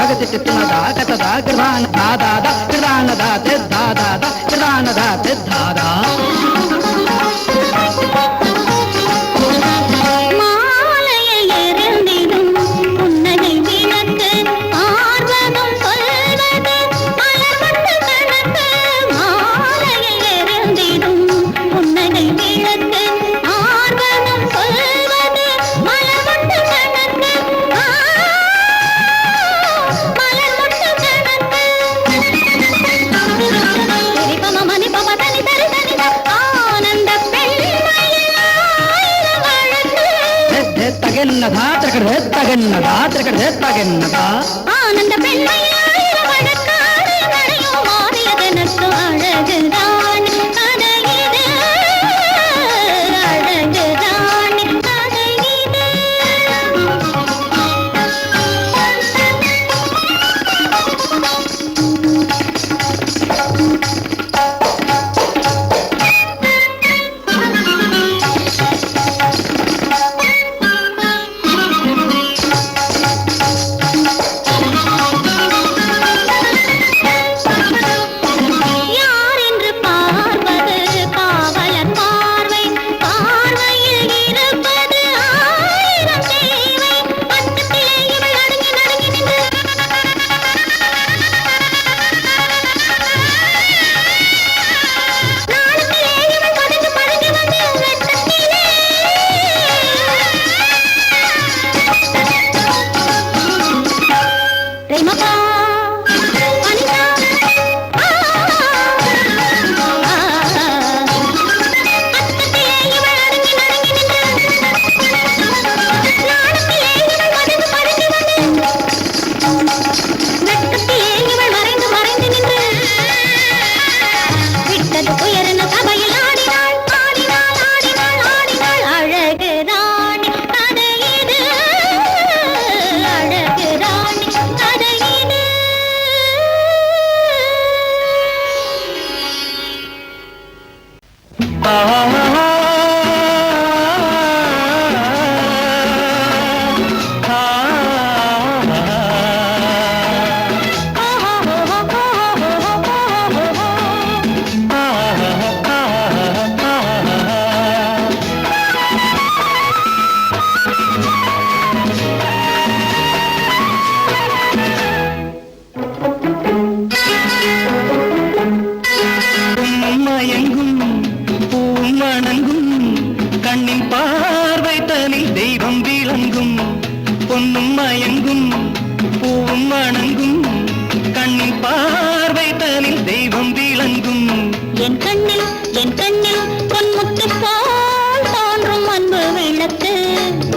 Bhagati ಸಿದ್ಧದ ಕಥದ ಕೃದಾನ ದಾದಾದ ಕೃದಾನದ ಸಿದ್ಧಾದಾದ ಕೃದಾನದ ಸಿದ್ಧಾದ Thank you. தகன்னதா திரக்கடுது தகன்னதா திரக்கடுது தகன்னதா ஆனந்த பெண்மையில் அழகு Ah. ah, ah. என் கண்ணில் என் கண்ணில் பொன்முத்து போல் தோன்றும் அன்பு விளக்கு.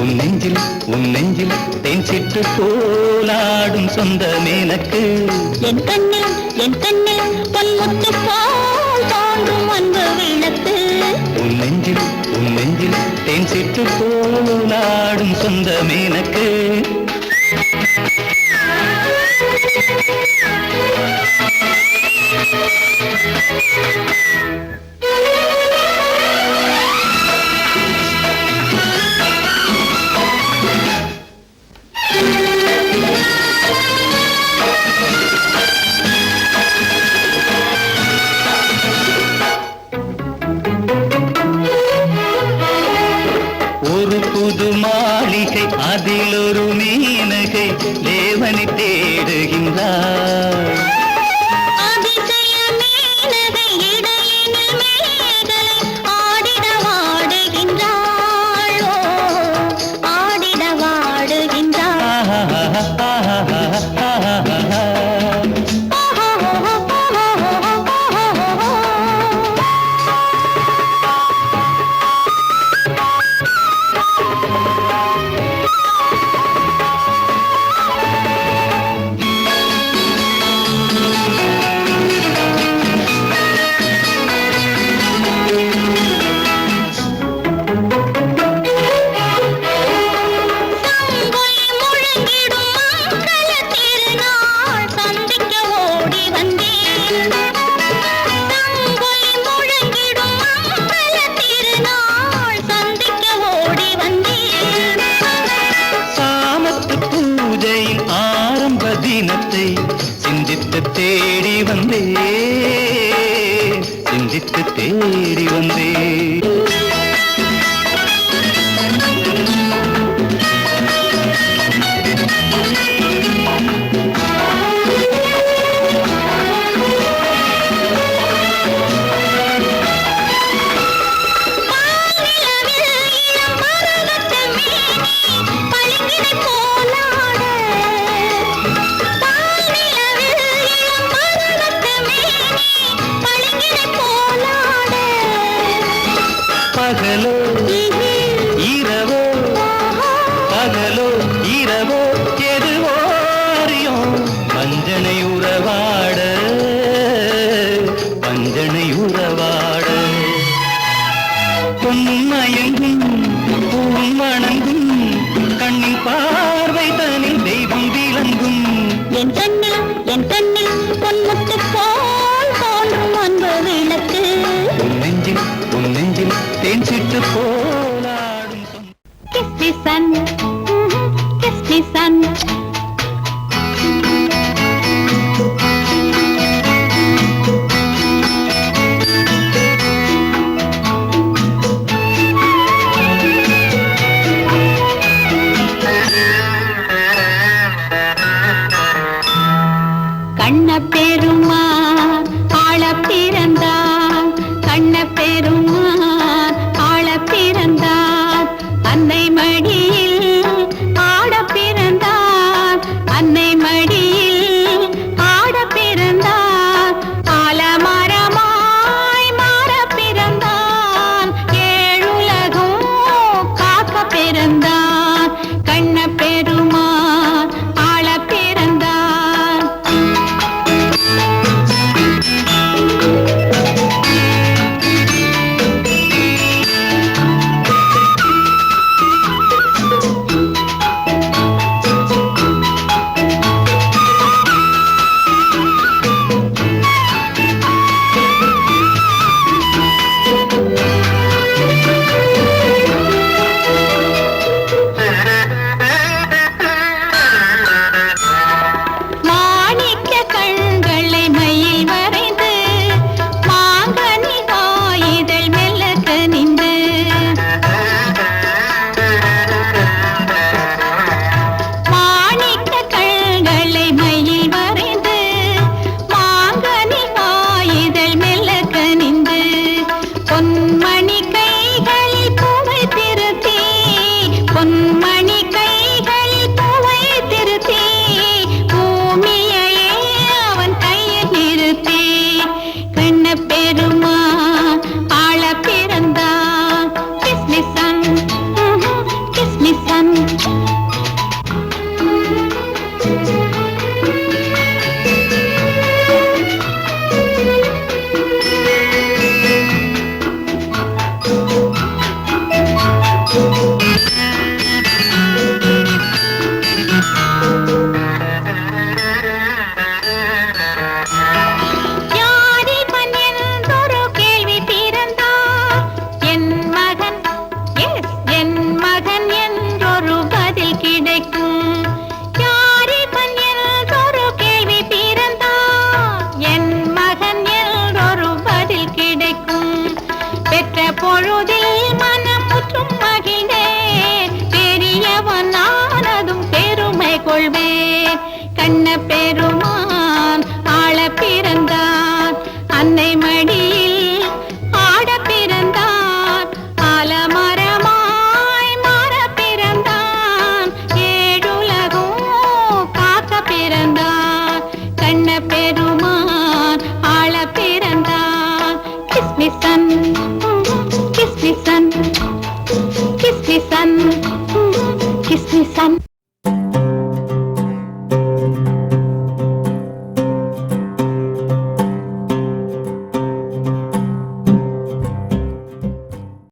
உன் நெஞ்சில் உன் நெஞ்சில் தேன் சிட்டு போலாடும் சொந்த மேனக்கு. என் கண்ணில் என் கண்ணில் பொன்முத்து போல் தோன்றும் அன்பு விளக்கு. உன் நெஞ்சில் உன் நெஞ்சில் தேன் சிட்டு போலாடும் சொந்த மேனக்கு. Thank you. புது மாளிகை அதில் ஒரு மீனகை தேவனை தேடுகின்றார். தேடி வந்தே சிந்தித்து தேடி வந்தே என் கண்ணில் அன்னை மடி கொள்வேன் கண்ண பெருமான் ஆள பிறந்தான் அன்னை மணி